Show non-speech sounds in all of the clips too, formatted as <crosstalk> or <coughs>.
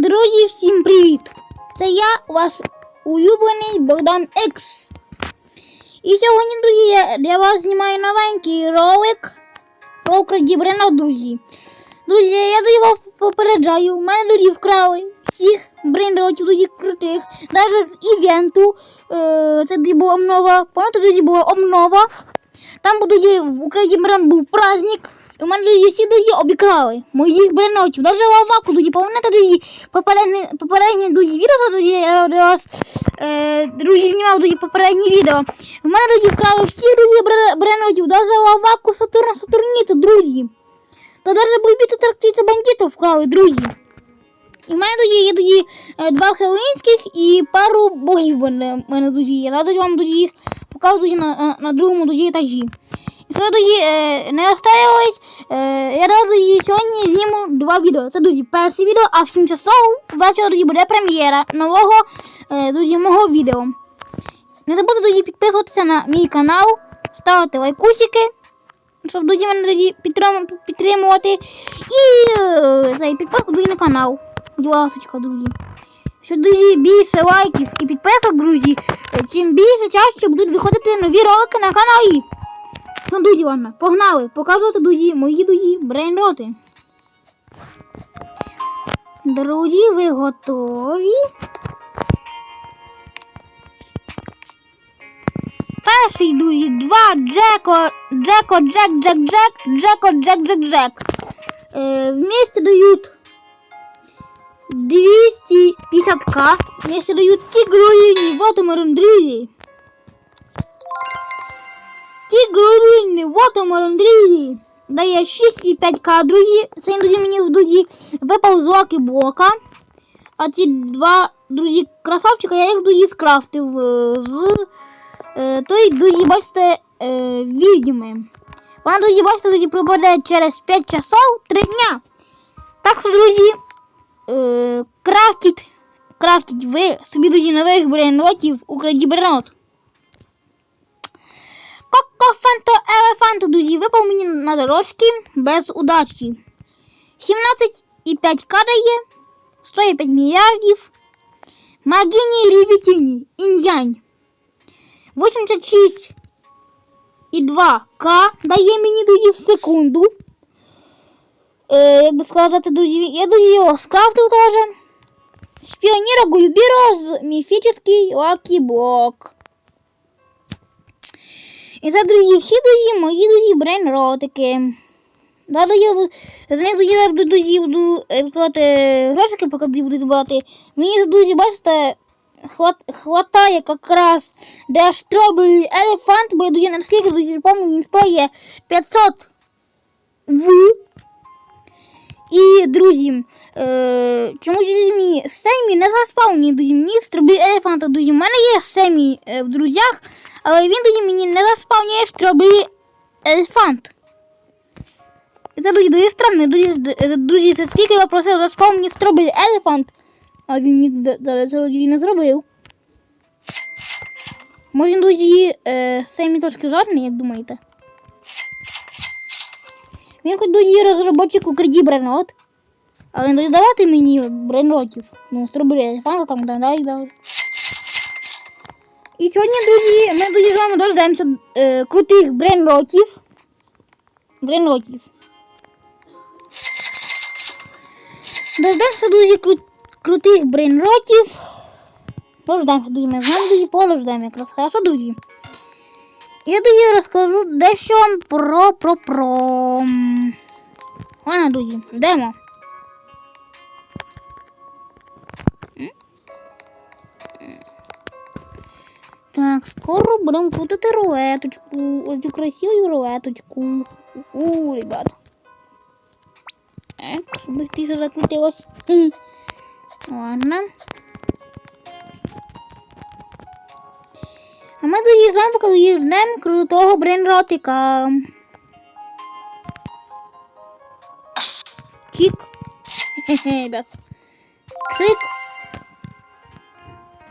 Друзі, всім привіт! Це я, ваш улюблений Богдан Екс. І сьогодні, друзі, я для вас знімаю новенький ролик про крадібрена, друзі. Друзі, я до вас попереджаю, в мене друзі вкрали всіх брендерів, друзі, крутих, навіть з івенту. Е, це тоді була обнова. Пам'ятаєте, тоді була обнова. Там друзі, в Україні брен був праздник. У мене друзі, всі друзі обікрали моїх бренотів. Навіть лаваку, друзі, пам'ятаєте, друзі, попередні, попередні друзі, відео, я для е, друзі, знімав, друзі, попередні відео. У мене, друзі, вкрали всі, друзі, бре- бренотів, навіть лаваку, Сатурна, Сатурніту, друзі. Та навіть бойбіту таркіти бандитів вкрали, друзі. В мене тоді є тоді е, два хеллоїнських і пару богів в мене, тоді є. Зараз вам тоді їх покажу тоді на, на, на другому тоді етажі. І тоді е, не розстраювались. Е, я тоді сьогодні зніму два відео. Це тоді перше відео, а в 7 часов ввечері тоді буде прем'єра нового е, тоді мого відео. Не забудьте тоді підписуватися на мій канал, ставити лайкусики, щоб тоді мене тоді підтрим- підтримувати. І е, підписку тоді на канал. Ласочка, друзі. Що друзі, більше лайків і підписок, друзі, е, чим більше чаще будуть виходити нові ролики на каналі. Ну, друзі, ладно, погнали, показувати, друзі, мої друзі, брейнроти. Друзі, ви готові? Перший, друзі, два Джеко, Джеко, Джек, Джек, Джек, Джеко, Джек, Джек, Джек. Е, вместе дают 250к. Вместе дают тигруини, вот марундрили. Тигруини, вот и марундрили. Дає 6,5к, друзі. Це друзі, мені друзі випав з лаки блока. А ті два, друзі, красавчика, я їх друзі скрафтив е, з е, той, друзі, бачите, е, відьми. Вона, друзі, бачите, друзі, пропаде через 5 часов 3 дня. Так що, друзі, крафтіть, крафтіть ви собі, друзі, нових брейнротів у краді елефанту, друзі, випав мені на дорожки без удачі. 17,5 дає, 105 мільярдів. Магіні рівітіні, інь-янь. 86 і 2К дає мені друзі в секунду. Е, як би сказати, друзі, я друзі його скрафтив теж. Шпіоніра Гульбіро з міфічний Лакі Блок. І так, друзі, всі друзі, мої друзі, брейнротики. Да, я з них друзі, я буду, друзі, буду е, грошики поки друзі, буду брати. Мені, друзі, бачите, хват, хватає якраз де Strawberry елефант, бо я, друзі, наскільки, друзі, пам'ятаю, він стоїть 500 в. І, друзі, е, чомусь друзі, Семі не заспавні, друзі, мені Strawberry Elephant, друзі, у мене є Семі е, в друзях, але він тоді мені не заспавнює Strawberry Elephant. І Це, друзі, дуже странно, друзі, д- друзі, це скільки я просив заспав мені Strawberry Elephant, а він мені це не зробив. Може, друзі, е, Семі трошки жадний, як думаєте? Він хоч друзі розробочик у краді бренот. Але не давати мені бренротів. Ну, Strawberry Elephant там далі далі. І сьогодні, друзі, ми друзі, з вами дождемося е, крутих брейнротів. Брейнротів. Дождемося, друзі, кру, крутих брейнротів. Дождемося, друзі, ми з вами, друзі, подождемо якраз. Хорошо, друзі. Я тоді розкажу дещо вам про про про. Ладно, друзі, ждемо. Так, скоро будемо крутити рулеточку. Ось цю красиву рулеточку. У, ребят. Так, щоб тихо закрутилось. Хм. Ладно. А ми тоді з вами поки ждемо крутого брейнротика. Чик. Хе-хе, ребят. Чик.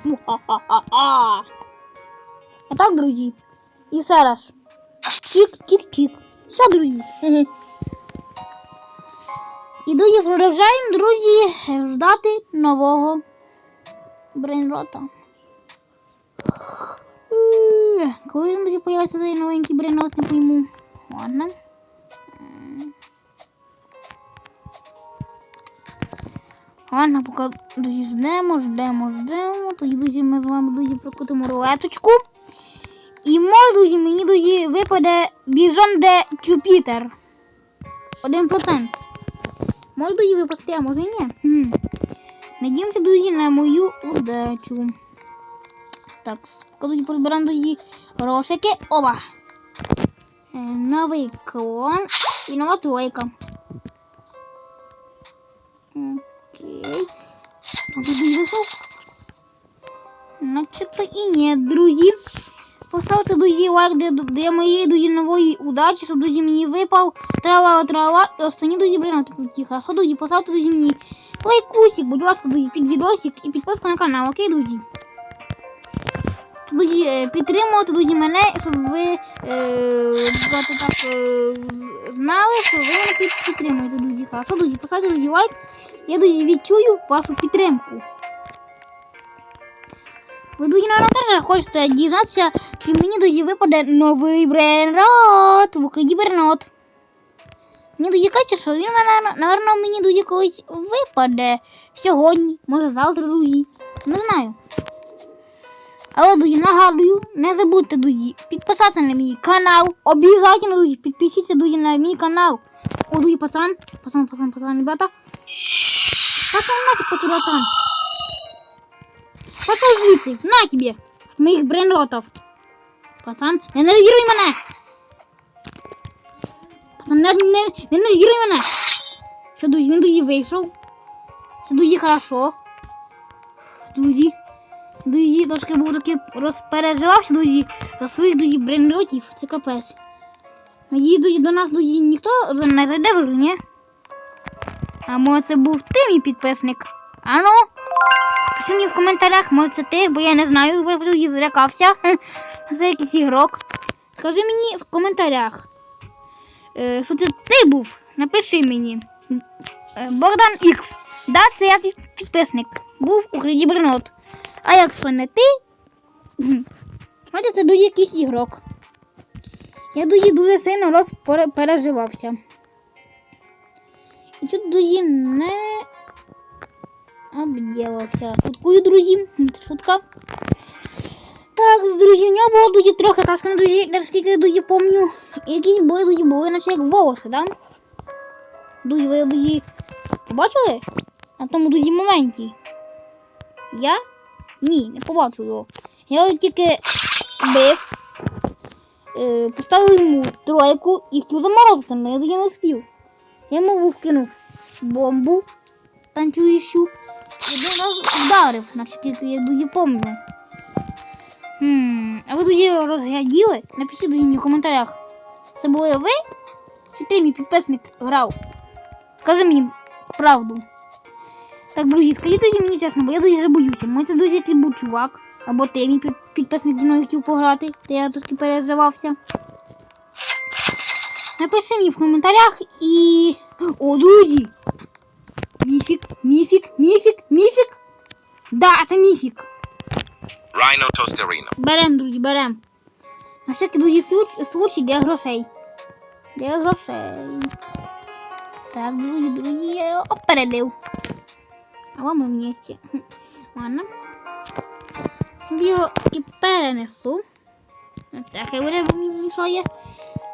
Муа-ха-ха-ха. А так, друзі. І зараз. Чик-чик-чик. Все, друзі. І друзі, продовжаємо, друзі, ждати нового брейнрота. Е, Коли він буде появиться цей новенький брейнрот, не пойму. Ладно. Ладно, поки друзі ждемо, ждемо, ждемо. Тоді, друзі, ми з вами друзі прокрутимо рулеточку. І може, друзі, мені друзі випаде Біжон де Юпітер. Один процент. Може друзі випасти, а може і ні. Надіємося, друзі, на мою удачу. Так, друзі позбираємо друзі грошики. Оба. Е, Новий клон і нова тройка. Окей. Вийшов? Начебто і ні, друзі. Поставте лайк для, для моєї друзі нової удачі, щоб друзі мені випав трава трава і останні друзі бринати круті. Хорошо, друзі, поставте друзі мені лайкусик, будь ласка, друзі, під відосик і підписка на канал, окей, друзі? Друзі, е, підтримувати, друзі, мене, щоб ви е, так, е, знали, що ви мене під- підтримуєте, друзі. Хорошо, друзі, поставте друзі лайк. Я друзі відчую вашу підтримку. Ви, друзі, наверное, теж хочете дізнатися, чи мені друзі випаде новий брейнрот в Україні брейнрот. Мені друзі кажуть, що він, наверно, мені друзі колись випаде сьогодні, може завтра, друзі. Не знаю. Але, друзі, нагадую, не забудьте, друзі, підписатися на мій канал. Обов'язково, друзі, підпишіться, друзі, на мій канал. О, друзі, пацан, пацан, пацан, пацан, ребята. Пацан, нафиг, пацан, пацан. Пацан звідси, на тебе, моїх брейнротов. Пацан, не нервіруй мене. Пацан, не, не, не нервіруй мене. Що, друзі, він друзі вийшов. Все, друзі, хорошо. Друзі. Друзі, трошки був таки розпереживався, друзі, за своїх друзі брейнротів. Це капець. Надіюсь, друзі, до нас, друзі, ніхто не зайде в ні? А може це був ти, мій підписник? Ану? Пиши мені в коментарях, може це ти, бо я не знаю, бо друзі, злякався. <laughs> Це якийсь ігрок. Скажи мені в коментарях, е, що це ти був. Напиши мені. Е, Богдан Ікс. Да, це я підписник. Був у грі Бренот. А якщо не ти, <laughs> знаєте, це дуже якийсь ігрок. Я дуже дуже сильно розпереживався. І тут друзі не обділався. Шуткую, друзі. Шутка. Так, друзі, у нього було дуже трохи ташка, друзі, наскільки я дуже пам'ятаю. Якісь були, друзі, були наче як волоси, да? Друзі, ви, друзі, побачили? На тому, друзі, моменті. Я? Ні, не побачив його. Я тільки бив, е, поставив йому тройку і хотів заморозити, але я не встиг. Я йому вкинув бомбу танцюючу і один раз вдарив, наскільки я дуже пам'ятаю. А ви тоді розгляділи? Напишіть мені в коментарях. Це були ви? Чи ти мій підписник грав? Скажи мені правду. Так, друзі, скажіть тоді мені чесно, бо я дуже боюся. Може це друзі який був чувак. Або ти під- підписник зі мною хотів пограти, то я трошки переживався. Напиши мені в коментарях і. О, друзі! Міфік, міфік, міфік, міфік! Да, це міфік. Rhino Tosterino. Берем, друзі, берем. На всякий, друзі, случ- случай для грошей. Для грошей. Так, друзі, друзі, я його опередив. А ще. Хм, Ладно. Я його і перенесу. Так, хай буде мені мішає.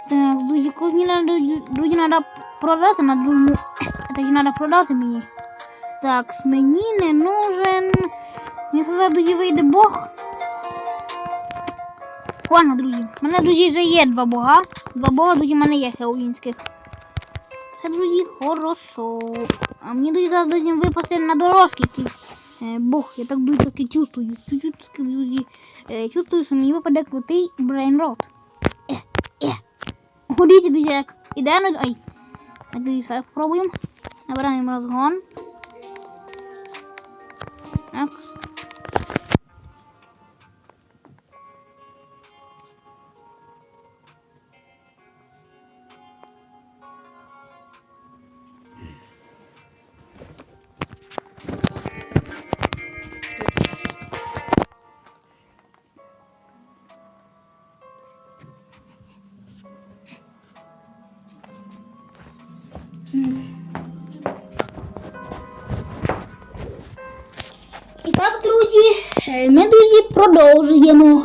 Так, друзі, кожні надо, друзі, треба продати на другому. <coughs> Так, треба продати мені. Так, мені не нужен. Мені зараз, друзі, вийде Бог. Ладно, друзі. У мене, друзі, вже є два бога. Два бога, друзі, в мене є хеллоуінських. Це, друзі, хорошо. А мне друзі, зараз, выпасть випасти на дорожке. е, бог. Я так, друзі, таки чувствую. Таки, друзі, е, чувствую, що мені випаде крутий брейнрот. Е, е. Ходіть, друзі, ідеально. Ай. Так, друзі, спробуємо. Набираємо розгон. Продовжуємо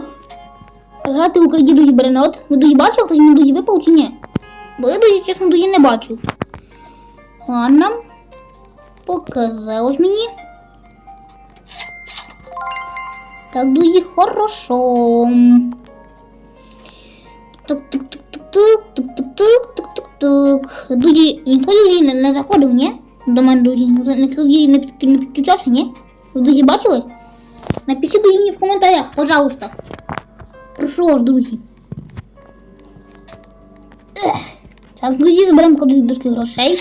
грати в Україні друзі Бренот. Ви друзі бачили, хтось мені друзі випав чи ні? Бо я друзі, чесно, друзі не бачив. Ладно. Показалось мені. Так, друзі, хорошо. Так, так, так, так, так, так, так, так, так, так. Друзі, ніхто друзі не, не заходив, ні? До мене, друзі, ніхто друзі не, під, не підключався, ні? Ви друзі бачили? Напишіть друзі, мені в коментарях, пожалуйста. Прошу вас, друзі. Ех. Так, друзі, зберемо кудись дошки грошей.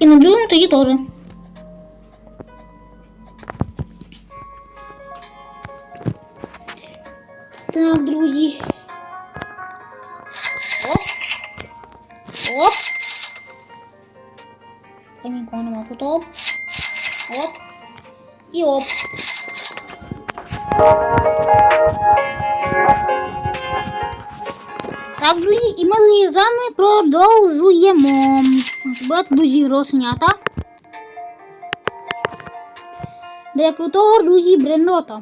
І на другому тоді теж. Так, друзі. Оп. Оп. Та нікого нема тут. Оп. Оп. І оп. Так, друзі, і ми з вами продовжуємо збирати грошенята. Для крутого друзі бренdoта. А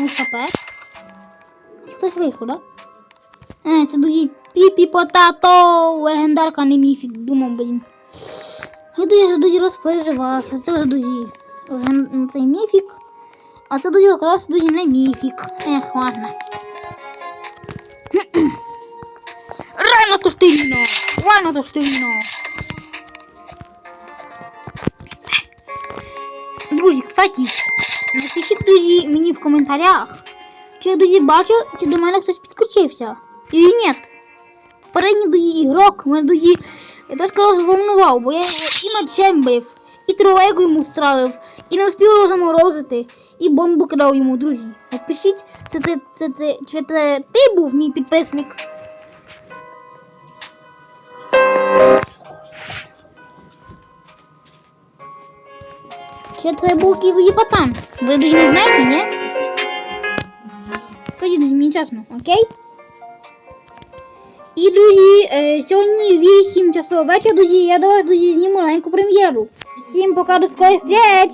ну тепер. Хтось вийшов, да? Е, це друзі піпі потато, легендарка не міфік, думав, блін. Я дуже дуже розпереживав, це леген- Цей міфік. А це друзі якраз друзі не міфік. Ех, ладно. <clears throat> Рано то стильно! Рано то стильно! Друзі, кстати, напишіть друзі мені в коментарях, чи я друзі бачу, чи до мене хтось підключився. Или ні. Попередній друзі ігрок мене друзі я сказав зволнував, бо я і мечем бив, і тролейку йому стравив, і не встиг його заморозити, і бомбу кидав йому, друзі. Напишіть, це, це, це, це, чи це ти був мій підписник? Чи це був якийсь пацан? Ви друзі не знаєте, ні? Скажіть друзі, мені чесно, окей? І друзі, е, сьогодні 8 часов вечора, друзі, я до вас друзі зніму маленьку прем'єру. Всім пока до скорих встреч!